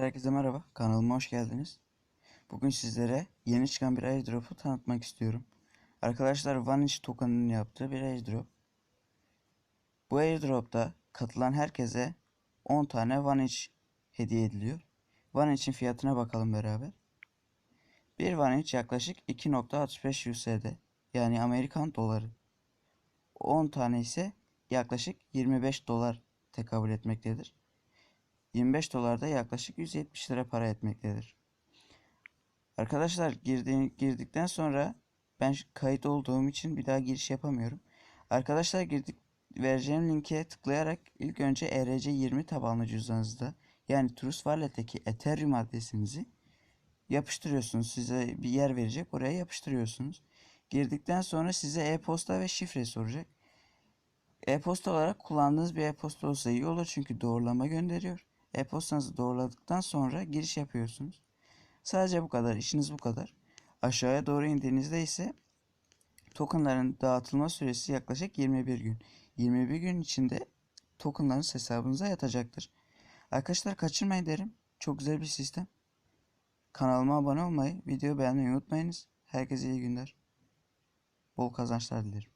Arkadaşlar herkese merhaba. Kanalıma hoş geldiniz. Bugün sizlere yeni çıkan bir airdrop'u tanıtmak istiyorum. Arkadaşlar Vanish token'ın yaptığı bir airdrop. Bu airdrop'ta katılan herkese 10 tane Vanish hediye ediliyor. Vanish'in fiyatına bakalım beraber. Bir Vanish yaklaşık 2.65 USD yani Amerikan doları. 10 tane ise yaklaşık 25 dolar tekabül etmektedir. 25 dolar da yaklaşık 170 lira para etmektedir. Arkadaşlar girdi, girdikten sonra ben kayıt olduğum için bir daha giriş yapamıyorum. Arkadaşlar girdik vereceğim linke tıklayarak ilk önce ERC20 tabanlı cüzdanınızda yani Trust Wallet'teki Ethereum adresinizi yapıştırıyorsunuz. Size bir yer verecek. Oraya yapıştırıyorsunuz. Girdikten sonra size e-posta ve şifre soracak. E-posta olarak kullandığınız bir e-posta olsa iyi olur çünkü doğrulama gönderiyor. E-postanızı doğruladıktan sonra giriş yapıyorsunuz. Sadece bu kadar. işiniz bu kadar. Aşağıya doğru indiğinizde ise tokenların dağıtılma süresi yaklaşık 21 gün. 21 gün içinde tokenlarınız hesabınıza yatacaktır. Arkadaşlar kaçırmayın derim. Çok güzel bir sistem. Kanalıma abone olmayı, video beğenmeyi unutmayınız. Herkese iyi günler. Bol kazançlar dilerim.